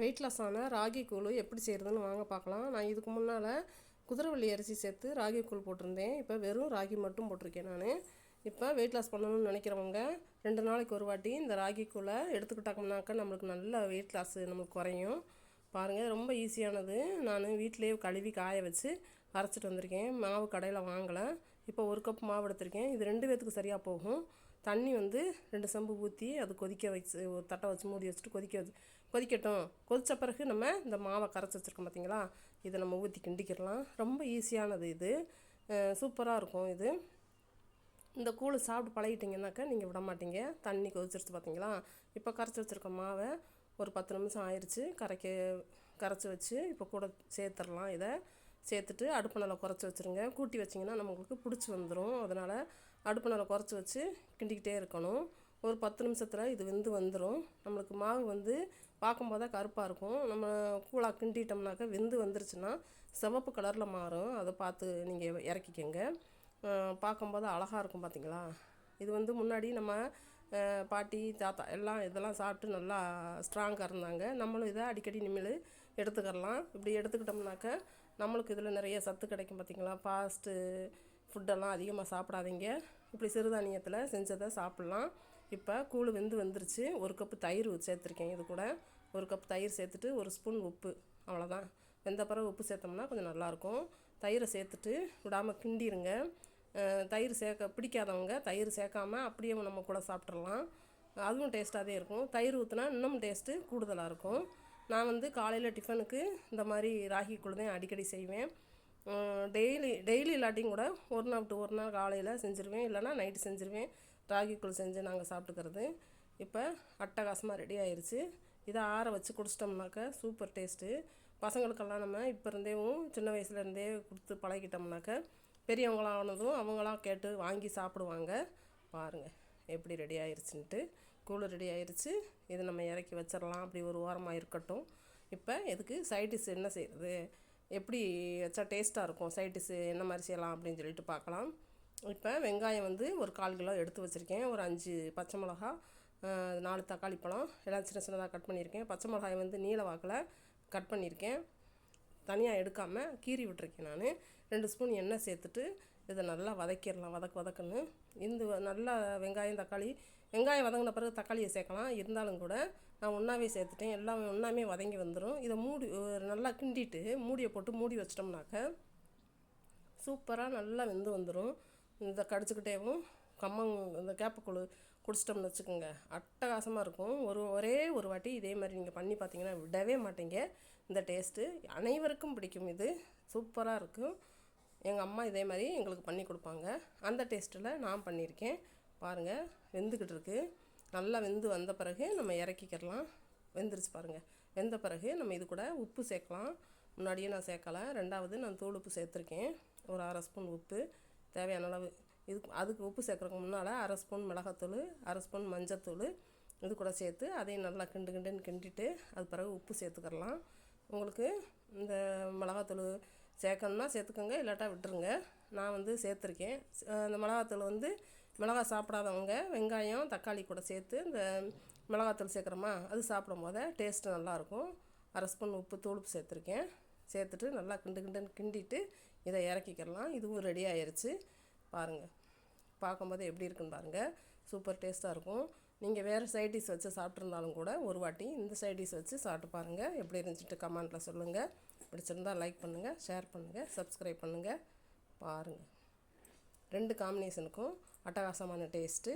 Weight loss ragi கூழ் எப்படி செய்கிறதுன்னு வாங்க பார்க்கலாம். நான் இதுக்கு முன்னால் குதிரைவள்ளி அரிசி சேர்த்து ராகி கூழ் போட்டிருந்தேன். இப்போ வெறும் ராகி மட்டும் போட்டிருக்கேன் நான். இப்போ வெயிட் லாஸ் பண்ணணும்னு நினைக்கிறவங்க ரெண்டு நாளைக்கு ஒரு வாட்டி இந்த ராகி கூழை எடுத்துக்கிட்டாங்கனாக்கா நம்மளுக்கு நல்ல வெயிட் லாஸ் நம்மளுக்கு குறையும். பாருங்கள் ரொம்ப ஈஸியானது நான் வீட்டிலேயே கழுவி காய வச்சு அரைச்சிட்டு வந்திருக்கேன். மாவு கடையில் வாங்கலை. இப்போ ஒரு கப் மாவு எடுத்திருக்கேன். இது ரெண்டு பேத்துக்கு சரியாக போகும். தண்ணி வந்து ரெண்டு சம்பு ஊற்றி அது கொதிக்க வச்சு ஒரு தட்டை வச்சு மூடி வச்சுட்டு கொதிக்க வச்சு கொதிக்கட்டும். கொதித்த பிறகு நம்ம இந்த மாவை கரைச்சி வச்சுருக்கோம் பார்த்தீங்களா இதை நம்ம ஊற்றி கிண்டிக்கிடலாம். ரொம்ப ஈஸியானது இது. சூப்பராக இருக்கும் இது. இந்த கூழ் சாப்பிட்டு பழகிட்டிங்கனாக்கா நீங்கள் விட மாட்டீங்க. தண்ணி கொதிச்சிருச்சு பார்த்தீங்களா இப்போ கரைச்சி வச்சுருக்க மாவை ஒரு பத்து நிமிஷம் ஆயிடுச்சு கரைக்க கரைச்சி வச்சு இப்போ கூட சேர்த்துடலாம் இதை. சேர்த்துட்டு அடுப்பு நல்லா குறைச்சி வச்சுருங்க. கூட்டி வச்சிங்கன்னா நம்மளுக்கு பிடிச்சி வந்துடும் அதனால் அடுப்பு நல்லா குறைச்சி வச்சு கிண்டிக்கிட்டே இருக்கணும். ஒரு பத்து நிமிஷத்தில் இது வெந்து வந்துடும் நம்மளுக்கு மாவு வந்து பார்க்கும்போது தான் கருப்பாக இருக்கும். நம்ம கூழாக கிண்டிட்டோம்னாக்கா வெந்து வந்துருச்சுன்னா சிவப்பு கலரில் மாறும். அதை பார்த்து நீங்கள் இறக்கிக்கங்க. பார்க்கும்போது அழகாக இருக்கும் பார்த்தீங்களா இது வந்து முன்னாடி நம்ம பாட்டி தாத்தா எல்லாம் இதெல்லாம் சாப்பிட்டு நல்லா ஸ்ட்ராங்காக இருந்தாங்க. நம்மளும் இதை அடிக்கடி நிமிழ் எடுத்துக்கிடலாம் இப்படி எடுத்துக்கிட்டோம்னாக்க நம்மளுக்கு இதில் நிறைய சத்து கிடைக்கும் பார்த்திங்களா? ஃபாஸ்ட்டு ஃபுட்டெல்லாம் அதிகமாக சாப்பிடாதீங்க. இப்படி சிறுதானியத்தில் செஞ்சதை சாப்பிட்லாம். இப்போ கூழ் வெந்து வந்துருச்சு. ஒரு கப்பு தயிர் சேர்த்துருக்கேன் இது கூட. ஒரு கப் தயிர் சேர்த்துட்டு ஒரு ஸ்பூன் உப்பு. அவ்வளோதான் வெந்த பிறகு உப்பு சேர்த்தோம்னா கொஞ்சம் நல்லாயிருக்கும். தயிரை சேர்த்துட்டு விடாமல் கிண்டிருங்க. தயிர் சேர்க்க பிடிக்காதவங்க தயிர் சேர்க்காம அப்படியே நம்ம கூட சாப்பிட்றலாம் அதுவும் டேஸ்ட்டாகவே இருக்கும். தயிர் ஊற்றினா இன்னும் டேஸ்ட்டு கூடுதலாக இருக்கும். நான் வந்து காலையில் டிஃபனுக்கு இந்த மாதிரி ராகி கூழ் தான் அடிக்கடி செய்வேன். டெய்லி டெய்லி இல்லாட்டியும் கூட ஒரு நாள் விட்டு ஒரு நாள் காலையில் செஞ்சுருவேன். இல்லைனா நைட்டு செஞ்சுருவேன். ராகி செஞ்சு நாங்கள் சாப்பிட்டுக்கிறது. இப்போ அட்டகாசமாக ரெடி ஆயிடுச்சு இதை ஆற வச்சு குடிச்சிட்டோம்னாக்கா சூப்பர் டேஸ்ட்டு பசங்களுக்கெல்லாம் நம்ம இப்போ இருந்தேவும் சின்ன வயசுலேருந்தே கொடுத்து பழகிட்டோம்னாக்க பெரியவங்களானதும் அவங்களாம் கேட்டு வாங்கி சாப்பிடுவாங்க. பாருங்கள் எப்படி ரெடி ஆயிடுச்சுன்ட்டு கூழ் ரெடி ஆயிடுச்சு இது நம்ம இறக்கி வச்சிடலாம். அப்படி ஒரு ஓரமாக இருக்கட்டும். இப்போ இதுக்கு சைடிஷ் என்ன செய்கிறது எப்படி வச்சா டேஸ்ட்டாக இருக்கும்? சைடிஷ் என்ன மாதிரி செய்யலாம் அப்படின்னு சொல்லிட்டு பார்க்கலாம். இப்போ வெங்காயம் வந்து ஒரு கால் கிலோ எடுத்து வச்சுருக்கேன். ஒரு அஞ்சு பச்சை மிளகா நாலு தக்காளி பழம் எல்லாம் சின்ன சின்னதாக கட் பண்ணியிருக்கேன். பச்சை மிளகாய் வந்து நீல வாக்கில் கட் பண்ணியிருக்கேன். தனியாக எடுக்காமல் கீறி விட்டுருக்கேன் நான். ரெண்டு ஸ்பூன் எண்ணெய் சேர்த்துட்டு இதை நல்லா வதக்கிடலாம் வதக்கு வதக்குன்னு. இந்த நல்லா வெங்காயம் தக்காளி. வெங்காயம் வதங்கின பிறகு தக்காளியை சேர்க்கலாம். இருந்தாலும் கூட நான் ஒன்றாவே சேர்த்துட்டேன். எல்லாம் ஒன்றாமே வதங்கி வந்துடும் இதை மூடி நல்லா கிண்டிட்டு மூடியை போட்டு மூடி வச்சிட்டோம்னாக்க சூப்பராக நல்லா வெந்து வந்துடும் இதை கடிச்சிக்கிட்டேவும் கம்மங் இந்த கேப்பக்குழு குடிச்சிட்டோம்னு வச்சுக்கோங்க. அட்டகாசமாக இருக்கும். ஒரு ஒரே ஒரு வாட்டி இதே மாதிரி நீங்கள் பண்ணி பார்த்தீங்கன்னா விடவே மாட்டீங்க. இந்த டேஸ்ட்டு அனைவருக்கும் பிடிக்கும். இது சூப்பராக இருக்கும். எங்கள் அம்மா இதே மாதிரி எங்களுக்கு பண்ணி கொடுப்பாங்க. அந்த டேஸ்ட்டில் நான் பண்ணியிருக்கேன். பாருங்கள் வெந்துக்கிட்டு இருக்குது நல்லா வெந்து வந்த பிறகு நம்ம இறக்கிக்கிறலாம் வெந்துருச்சு பாருங்கள் வெந்த பிறகு நம்ம இது கூட உப்பு சேர்க்கலாம். முன்னாடியே நான் சேர்க்கலை. ரெண்டாவது நான் தூள் உப்பு சேர்த்துருக்கேன். ஒரு அரை ஸ்பூன் உப்பு. தேவையான அளவு. இதுக்கு அதுக்கு உப்பு சேர்க்குறதுக்கு முன்னால் அரை ஸ்பூன் மிளகாத்தூள் அரை ஸ்பூன் மஞ்சத்தூள் இது கூட சேர்த்து அதையும் நல்லா கிண்டு கிண்டுன்னு கிண்டிட்டு அது பிறகு உப்பு சேர்த்துக்கிறலாம் உங்களுக்கு இந்த மிளகாத்தூள் சேர்க்கணுன்னா சேர்த்துக்கோங்க இல்லாட்டா விட்டுருங்க. நான் வந்து சேர்த்துருக்கேன். அந்த மிளகாத்தூள் வந்து மிளகா சாப்பிடாதவங்க வெங்காயம் தக்காளி கூட சேர்த்து இந்த மிளகாத்தூள் சேர்க்குறோமா அது சாப்பிடும் போது டேஸ்ட்டு நல்லாயிருக்கும். அரை ஸ்பூன் உப்பு தூளுப்பு சேர்த்துருக்கேன். சேர்த்துட்டு நல்லா கிண்டு கிண்டுன்னு கிண்டிட்டு இதை இறக்கிக்கிறலாம். இதுவும் ரெடி ஆயிடுச்சு பாருங்கள் பார்க்கும்போது எப்படி இருக்குன்னு பாருங்கள் சூப்பர் டேஸ்ட்டாக இருக்கும். நீங்கள் வேறு சைடிஷ் வச்சு சாப்பிட்ருந்தாலும் கூட ஒரு வாட்டி இந்த சைட் டிஷ் வச்சு சாப்பிட்டு பாருங்கள் எப்படி இருந்துச்சுட்டு கமெண்ட்டில் சொல்லுங்கள் பிடிச்சிருந்தால் லைக் பண்ணுங்கள் ஷேர் பண்ணுங்கள் சப்ஸ்கிரைப் பண்ணுங்கள் பாருங்கள் ரெண்டு காம்பினேஷனுக்கும் அட்டகாசமான டேஸ்ட்டு